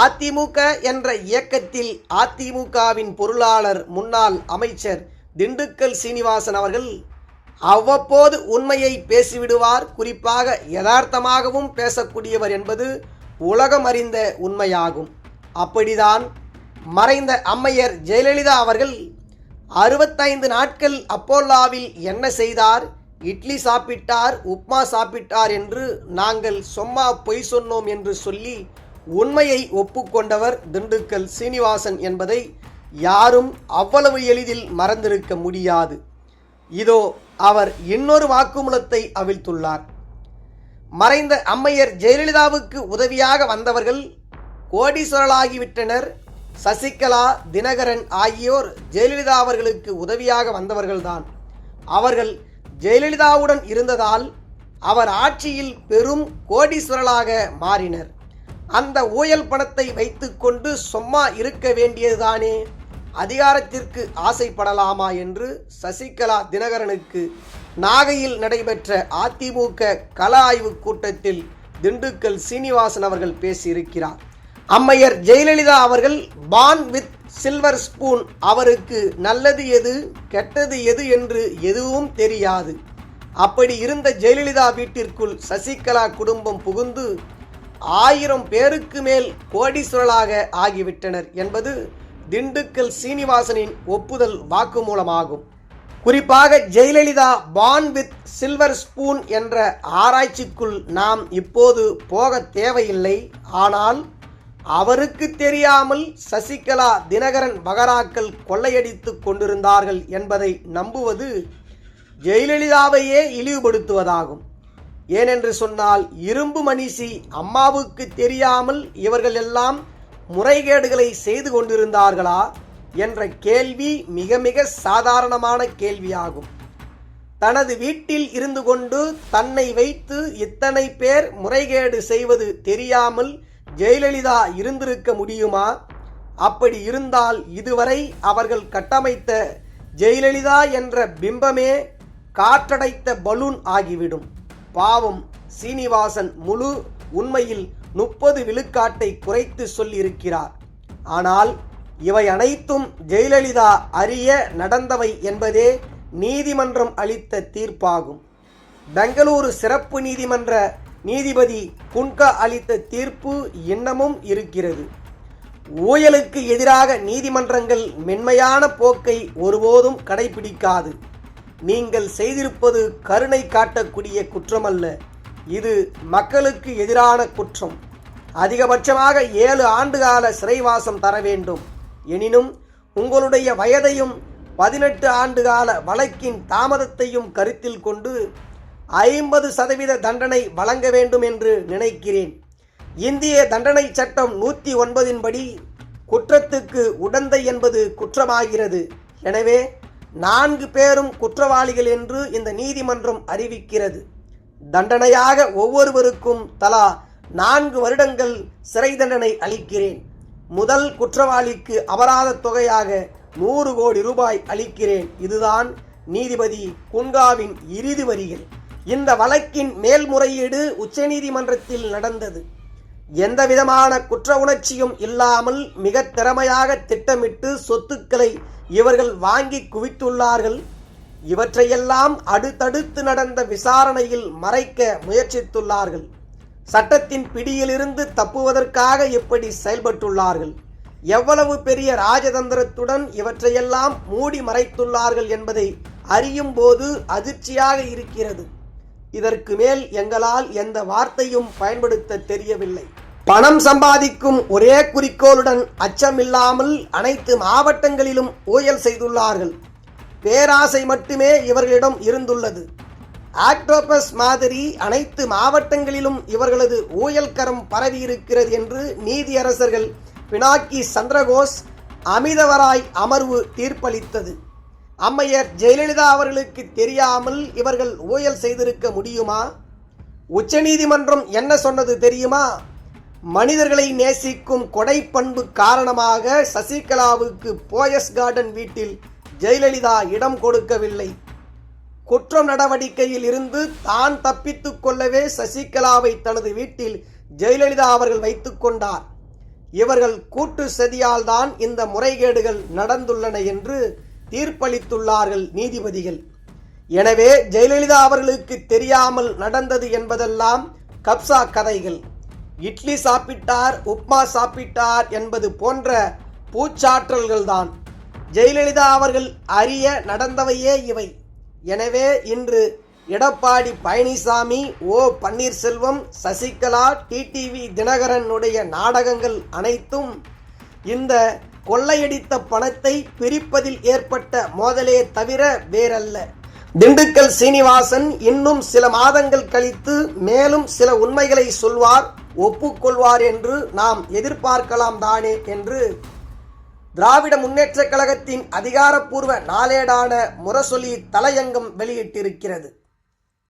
அதிமுக என்ற இயக்கத்தில் அதிமுகவின் பொருளாளர் முன்னாள் அமைச்சர் திண்டுக்கல் சீனிவாசன் அவர்கள் அவ்வப்போது உண்மையை பேசிவிடுவார். குறிப்பாக யதார்த்தமாகவும் பேசக்கூடியவர் என்பது உலகம் அறிந்த உண்மையாகும். அப்படிதான் மறைந்த அம்மையர் ஜெயலலிதா அவர்கள் அறுபத்தைந்து நாட்கள் அப்போல்லாவில் என்ன செய்தார்? இட்லி சாப்பிட்டார் உப்மா சாப்பிட்டார் என்று நாங்கள் சும்மா பொய் சொன்னோம் என்று சொல்லி உண்மையை ஒப்புக்கொண்டவர் திண்டுக்கல் சீனிவாசன் என்பதை யாரும் அவ்வளவு எளிதில் மறந்திருக்க முடியாது. இதோ அவர் இன்னொரு வாக்குமூலத்தை அவிழ்த்துள்ளார். மறைந்த அம்மையர் ஜெயலலிதாவுக்கு உதவியாக வந்தவர்கள் கோடீஸ்வரலாகிவிட்டனர் சசிகலா தினகரன் ஆகியோர் ஜெயலலிதா அவர்களுக்கு உதவியாக வந்தவர்கள்தான். அவர்கள் ஜெயலலிதாவுடன் இருந்ததால் அவர் ஆட்சியில் பெரும் கோடீஸ்வரலாக மாறினர். அந்த ஊழல் பணத்தை வைத்துக்கொண்டு சும்மா இருக்க வேண்டியதுதானே? அதிகாரத்திற்கு ஆசைப்படலாமா என்று சசிகலா தினகரனுக்கு நாகையில் நடைபெற்ற அதிமுக கள ஆய்வு கூட்டத்தில் திண்டுக்கல் சீனிவாசன் அவர்கள் பேசியிருக்கிறார். அம்மையர் ஜெயலலிதா அவர்கள் பான் வித் சில்வர் ஸ்பூன் அவருக்கு நல்லது எது கெட்டது எது என்று எதுவும் தெரியாது. அப்படி இருந்த ஜெயலலிதா வீட்டிற்குள் சசிகலா குடும்பம் புகுந்து ஆயிரம் பேருக்கு மேல் கோடீஸ்வரலாக ஆகிவிட்டனர் என்பது திண்டுக்கல் சீனிவாசனின் ஒப்புதல் வாக்குமூலமாகும். குறிப்பாக Jayalalithaa born with silver spoon என்ற ஆராய்ச்சிக்குள் நாம் இப்போது போக தேவையில்லை. ஆனால் அவருக்கு தெரியாமல் சசிகலா தினகரன் மகராக்கள் கொள்ளையடித்துக் கொண்டிருந்தார்கள் என்பதை நம்புவது ஜெயலலிதாவையே இழிவுபடுத்துவதாகும். ஏனென்று சொன்னால் இரும்பு மணிசி அம்மாவுக்கு தெரியாமல் இவர்கள் எல்லாம் முறைகேடுகளை செய்து கொண்டிருந்தார்களா என்ற கேள்வி மிக மிக சாதாரணமான கேள்வியாகும். தனது வீட்டில் இருந்து கொண்டு தன்னை வைத்து இத்தனை பேர் முறைகேடு செய்வது தெரியாமல் ஜெயலலிதா இருந்திருக்க முடியுமா? அப்படி இருந்தால் இதுவரை அவர்கள் கட்டமைத்த ஜெயலலிதா என்ற பிம்பமே காற்றடைத்த பலூன் ஆகிவிடும். பாவம் சீனிவாசன் முழு உண்மையில் முப்பது விழுக்காட்டை குறைத்து சொல்லியிருக்கிறார். ஆனால் இவை அனைத்தும் ஜெயலலிதா அறிய நடந்தவை என்பதே நீதிமன்றம் அளித்த தீர்ப்பாகும். பெங்களூரு சிறப்பு நீதிமன்ற நீதிபதி குன்கா அளித்த தீர்ப்பு இன்னமும் இருக்கிறது. ஊழலுக்கு எதிராக நீதிமன்றங்கள் மென்மையான போக்கை ஒருபோதும் கடைபிடிக்காது. நீங்கள் செய்திருப்பது கருணை காட்டக்கூடிய குற்றமல்ல. இது மக்களுக்கு எதிரான குற்றம். அதிகபட்சமாக ஏழு ஆண்டுகால சிறைவாசம் தர வேண்டும். எனினும் உங்களுடைய வயதையும் பதினெட்டு ஆண்டுகால வழக்கின் தாமதத்தையும் கருத்தில் கொண்டு ஐம்பது சதவீத தண்டனை வழங்க வேண்டும் என்று நினைக்கிறேன். இந்திய தண்டனை சட்டம் நூற்றி ஒன்பதின்படி குற்றத்துக்கு உடந்தை என்பது குற்றமாகிறது. எனவே நான்கு பேரும் குற்றவாளிகள் என்று இந்த நீதிமன்றம் அறிவிக்கிறது. தண்டனையாக ஒவ்வொருவருக்கும் தலா நான்கு வருடங்கள் சிறை தண்டனை அளிக்கிறேன். முதல் குற்றவாளிக்கு அபராத தொகையாக நூறு கோடி ரூபாய் அளிக்கிறேன். இதுதான் நீதிபதி குன்காவின் இறுதி வரிகள். இந்த வழக்கின் மேல்முறையீடு உச்சநீதிமன்றத்தில் நடந்தது. எந்தவிதமான குற்ற உணர்ச்சியும் இல்லாமல் மிக திறமையாக திட்டமிட்டு சொத்துக்களை இவர்கள் வாங்கி குவித்துள்ளார்கள். இவற்றையெல்லாம் அடுத்தடுத்து நடந்த விசாரணையில் மறைக்க முயற்சித்துள்ளார்கள். சட்டத்தின் பிடியிலிருந்து தப்புவதற்காக இப்படி செயல்பட்டுள்ளார்கள். எவ்வளவு பெரிய ராஜதந்திரத்துடன் இவற்றையெல்லாம் மூடி மறைத்துள்ளார்கள் என்பதை அறியும் போது அதிர்ச்சியாக இருக்கிறது. இதற்கு மேல் எங்களால் எந்த வார்த்தையும் பயன்படுத்த தெரியவில்லை. பணம் சம்பாதிக்கும் ஒரே குறிக்கோளுடன் அச்சமில்லாமல் அனைத்து மாவட்டங்களிலும் ஊழல் செய்துள்ளார்கள். பேராசை மட்டுமே இவர்களிடம் இருந்துள்ளது. ஆக்டோபஸ் மாதிரி அனைத்து மாவட்டங்களிலும் இவர்களது ஊழல் கரம் என்று நீதியரசர்கள் பினாக்கி சந்திரகோஸ் அமிதவராய் அமர்வு தீர்ப்பளித்தது. அம்மையர் ஜெயலலிதா அவர்களுக்கு தெரியாமல் இவர்கள் ஊழல் செய்திருக்க முடியுமா? உச்சநீதிமன்றம் என்ன சொன்னது தெரியுமா? மனிதர்களை நேசிக்கும் கொடை பண்பு காரணமாக சசிகலாவுக்கு போயஸ் கார்டன் வீட்டில் ஜெயலலிதா இடம் கொடுக்கவில்லை. குற்றம் நடவடிக்கையில் இருந்து தான் தப்பித்துக் கொள்ளவே சசிகலாவை தனது வீட்டில் ஜெயலலிதா அவர்கள் வைத்துக் கொண்டார். இவர்கள் கூட்டு சதியால் தான் இந்த முறைகேடுகள் நடந்துள்ளன என்று தீர்ப்பளித்துள்ளார்கள் நீதிபதிகள். எனவே ஜெயலலிதா அவர்களுக்கு தெரியாமல் நடந்தது என்பதெல்லாம் கப்சா கதைகள். இட்லி சாப்பிட்டார் உப்மா சாப்பிட்டார் என்பது போன்ற பூச்சாற்றல்கள்தான். ஜெயலலிதா அவர்கள் அறிய நடந்தவையே இவை. எனவே இன்று எடப்பாடி பழனிசாமி ஓ பன்னீர்செல்வம் சசிகலா டிடிவி தினகரனுடைய நாடகங்கள் அனைத்தும் இந்த கொள்ளையடித்த பணத்தை பிரிப்பதில் ஏற்பட்ட மோதலே தவிர வேறல்ல. திண்டுக்கல் சீனிவாசன் இன்னும் சில மாதங்கள் கழித்து மேலும் சில உண்மைகளை சொல்வார். ஒப்புக்கொள்வார் என்று நாம் எதிர்பார்க்கலாம் தானே என்று திராவிட முன்னேற்றக் கழகத்தின் அதிகாரப்பூர்வ நாளேடான முரசொலி தலையங்கம் வெளியிட்டிருக்கிறது.